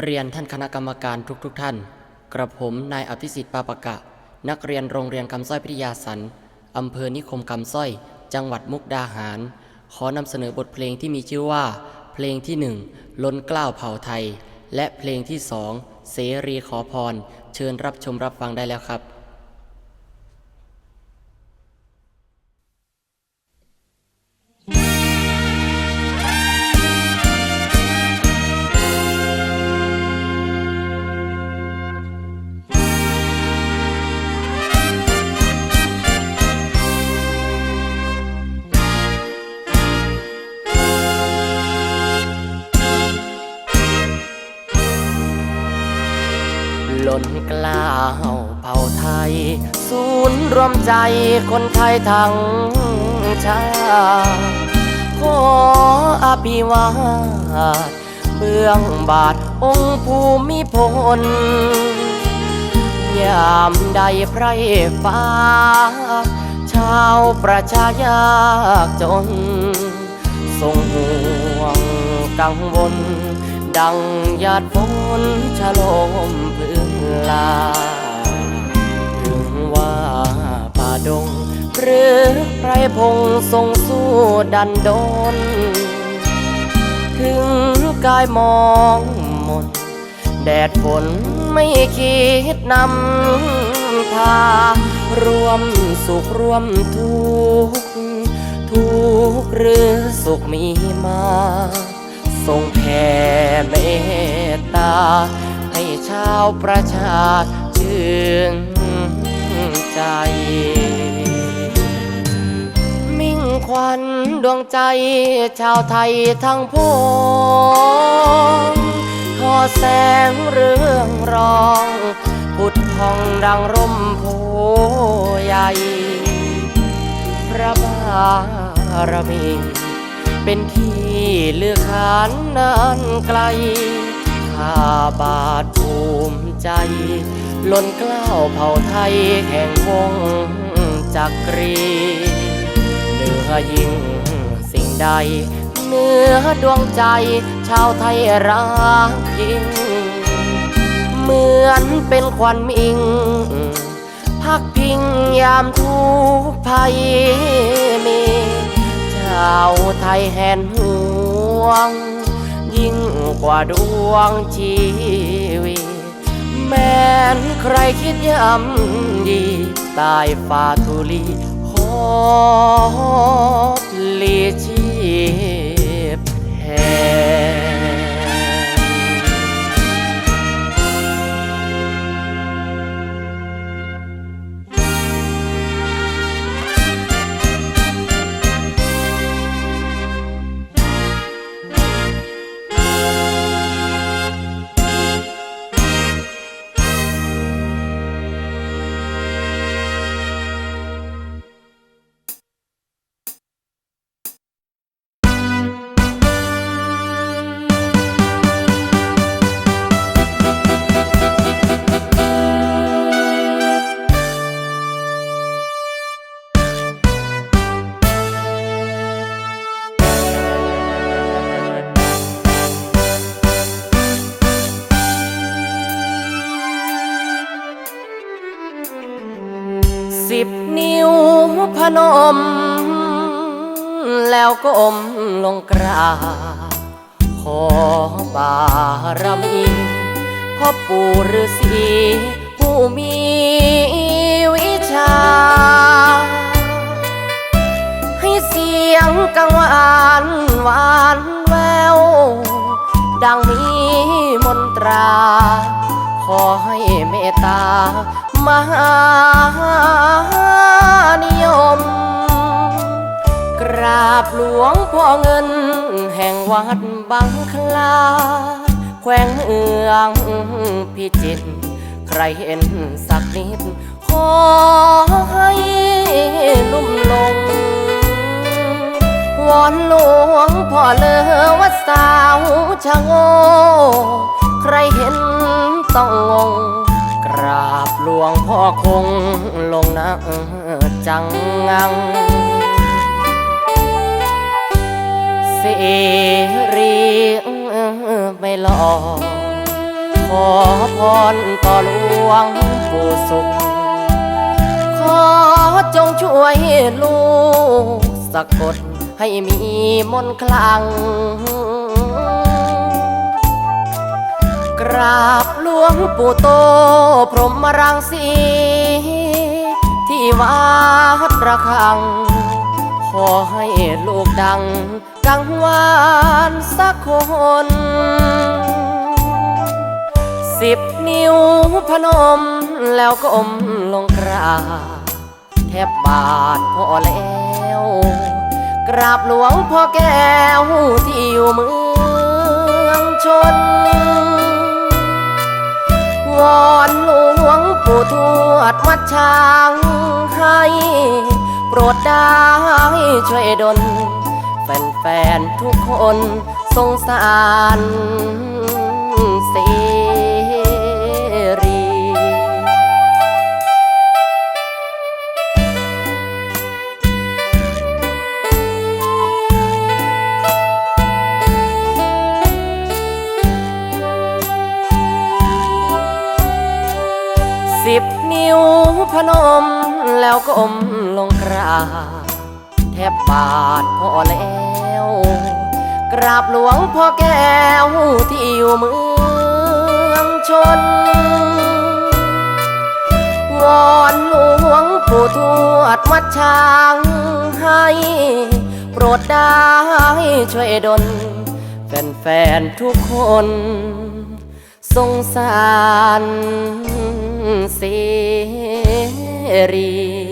เรียนท่านคณะกรรมการทุกๆทท่าน กระผมนายอภิสิทธิ์ปาปะกะ นักเรียนโรงเรียนคำสร้อยพิทยาสันอำเภอนิคมคำสร้อย จังหวัดมุกดาหาร ขอนำเสนอบทเพลงที่มีชื่อว่า เพลงที่หนึ่งล้นกล้าวเผ่าไทย และเพลงที่สองเสรีขอพร เชิญรับชมรับฟังได้แล้วครับ กล้าวเผ่าไทย ศูนย์รวมใจคนไทยทั้งชาติขออภิวาทเบื้องบาทองค์ภูมิพล ยามใดไพรฟ้า ชาวประชายากจน ทรงห่วงกังวลดังหยาดฝนชะลมพื้น ลา ถึงว่าป่าดง หรือไพรพงทรงสู้ดันดน ถึงกายมองมนแดดฝนไม่คิดนำพารวมสุขรวมทุกข์ทุกหรือสุขมีมา ทรงแผ่เมตตา ชาวประชาชื่นใจ มิ่งควันดวงใจชาวไทยทั้งพวงทอแสงเรื่องรองพุดพองดังร่มโพใหญ่ พระบารมีเป็นที่เลือกขานนานไกล ข้าบาทภูมิใจ ล้นเกล้าวเผ่าไทยแห่งวงจักรีเหนือยิ่งสิ่งใดเหนือดวงใจ ชาวไทยรักยิ่ง เหมือนเป็นควันมิง พักพิงยามทุกภัยมี ชาวไทยแห่นห่วง ยิ่งกว่าดวงชีวิตแม้นใครคิดย่ำดีตายฟาทุลีหอบลีชี สิบนิ้วพนม แล้วก็อมลงกราขอบารมีพ่อปู่ฤาษีผู้มีวิชา ให้เสียงกังวานหวานแวว ดังมีมนตรา ขอให้เมตตา มหานิยม กราบหลวงพ่อเงิน แห่งวัดบางคลา แขวงเมืองพิจิตรใครเห็นสักนิด ขอให้ลุ่มลง วอนหลวงพ่อเลอวัดสาวชะโง ใครเห็นต้องงง ราบหลวงพ่อคงลงนะจังงังเสรีไม่หลอกอพรต่อหลวงปู่สุข ขอจงช่วยลูกสะกดให้มีมนต์คลัง กราบหลวงปู่โต พรหมรังสี ที่วัดระฆัง ขอให้ลูกดัง กังวานสักคน สิบนิ้วพนมแล้วก็อมลงกราบแทบบาทพอแล้วกราบหลวงพ่อแก้วที่อยู่เมืองชน วอนหลวงปู่ทวดวัดช้างให้โปรดได้ช่วยดลแฟนๆทุกคนสงสารเสรี สิบนิ้วพนมแล้วก็อมลงกราบแทบบาทพอแล้ว กราบหลวงพ่อแก้วที่อยู่เมืองชน วอนหลวงปู่ทวดวัดช้างให้ โปรดได้ช่วยดลแฟนๆทุกคน สงสารเสรี